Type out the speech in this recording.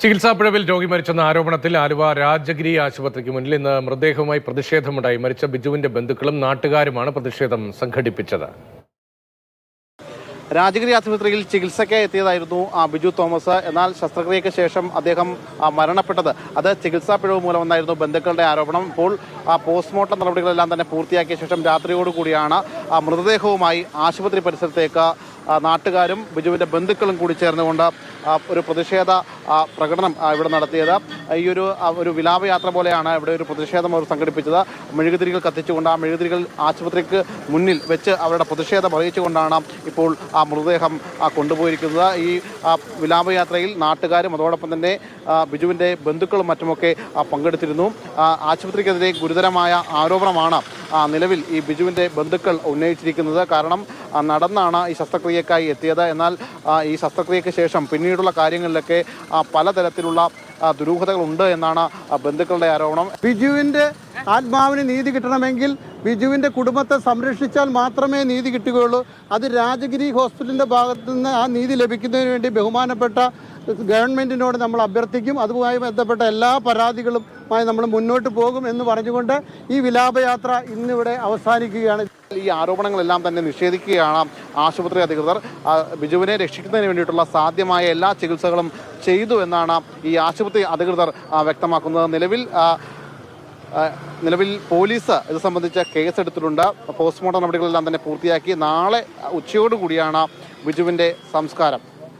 ചികിത്സാ പിഴവിൽ രോഗി മരിച്ചെന്ന ആരോപണത്തിൽ ആലുവ രാജഗിരി ആശുപത്രിക്ക് മുന്നിൽ ഇന്ന് മൃതദേഹവുമായി പ്രതിഷേധമുണ്ടായി. മരിച്ച ബിജുവിന്റെ ബന്ധുക്കളും നാട്ടുകാരുമാണ് പ്രതിഷേധം സംഘടിപ്പിച്ചത്. രാജഗിരി ആശുപത്രിയിൽ ചികിത്സയ്ക്ക് എത്തിയതായിരുന്നു ബിജു തോമസ്. എന്നാൽ ശസ്ത്രക്രിയയ്ക്ക് ശേഷം അദ്ദേഹം മരണപ്പെട്ടത്. അത് ചികിത്സാ പിഴവ് മൂലമെന്നായിരുന്നു ബന്ധുക്കളുടെ ആരോപണം. ഇപ്പോൾ പോസ്റ്റ്മോർട്ടം നടപടികളെല്ലാം തന്നെ പൂർത്തിയാക്കിയ ശേഷം രാത്രിയോടുകൂടിയാണ് മൃതദേഹവുമായി ആശുപത്രി പരിസരത്തേക്ക് നാട്ടുകാരും ബിജുവിന്റെ ബന്ധുക്കളും കൂടി ചേർന്നുകൊണ്ട് ഒരു പ്രതിഷേധ പ്രകടനം ഇവിടെ നടത്തിയത്. ഈ ഒരു ഒരു വിലാപയാത്ര പോലെയാണ് ഇവിടെ ഒരു പ്രതിഷേധം അവർ സംഘടിപ്പിച്ചത്. മെഴുകുതിരികൾ കത്തിച്ചുകൊണ്ട് ആ മെഴുകുതിരികൾ ആശുപത്രിക്ക് മുന്നിൽ വെച്ച് അവരുടെ പ്രതിഷേധം അറിയിച്ചുകൊണ്ടാണ് ഇപ്പോൾ ആ മൃതദേഹം കൊണ്ടുപോയിരിക്കുന്നത്. ഈ വിലാപയാത്രയിൽ നാട്ടുകാരും അതോടൊപ്പം തന്നെ ബിജുവിന്റെ ബന്ധുക്കളും മറ്റുമൊക്കെ പങ്കെടുത്തിരുന്നു. ആശുപത്രിക്കെതിരെ ഗുരുതരമായ ആരോപണമാണ് നിലവിൽ ഈ ബിജുവിന്റെ ബന്ധുക്കൾ ഉന്നയിച്ചിരിക്കുന്നത്. കാരണം നടന്നാണ് ഈ ശസ്ത്രക്രിയക്കായി എത്തിയത്. എന്നാൽ ഈ ശസ്ത്രക്രിയയ്ക്ക് ശേഷം പിന്നീടുള്ള കാര്യങ്ങളിലൊക്കെ പലതരത്തിലുള്ള ദുരൂഹതകൾ ദുരൂഹതകളുണ്ട് എന്നാണ് ബന്ധുക്കളുടെ ആരോപണം. ബിജുവിന്റെ ആത്മാവിന് നീതി കിട്ടണമെങ്കിൽ ബിജുവിന്റെ കുടുംബത്തെ സംരക്ഷിച്ചാൽ മാത്രമേ നീതി കിട്ടുകയുള്ളൂ. അത് രാജഗിരി ഹോസ്പിറ്റലിന്റെ ഭാഗത്തു നിന്ന് ആ നീതി ലഭിക്കുന്നതിന് വേണ്ടി ബഹുമാനപ്പെട്ട ഗവൺമെന്റിനോട് നമ്മൾ അഭ്യർത്ഥിക്കും. അതുമായി ബന്ധപ്പെട്ട എല്ലാ പരാതികളുമായി നമ്മൾ മുന്നോട്ട് പോകും എന്ന് പറഞ്ഞുകൊണ്ട് ഈ വിലാപയാത്ര ഇന്നിവിടെ അവസാനിക്കുകയാണ്. ഈ ആരോപണങ്ങളെല്ലാം തന്നെ നിഷേധിക്കുകയാണ് ആശുപത്രി അധികൃതർ. ബിജുവിനെ രക്ഷിക്കുന്നതിന് വേണ്ടിയിട്ടുള്ള സാധ്യമായ എല്ലാ ചികിത്സകളും ചെയ്തു എന്നാണ് ഈ ആശുപത്രി അധികൃതർ വ്യക്തമാക്കുന്നത്. നിലവിൽ നിലവിൽ പോലീസ് ഇത് സംബന്ധിച്ച കേസെടുത്തിട്ടുണ്ട്. പോസ്റ്റ്മോർട്ടം നടപടികളെല്ലാം തന്നെ പൂർത്തിയാക്കി. നാളെ ഉച്ചയോടുകൂടിയാണ് ബിജുവിന്റെ സംസ്കാരം.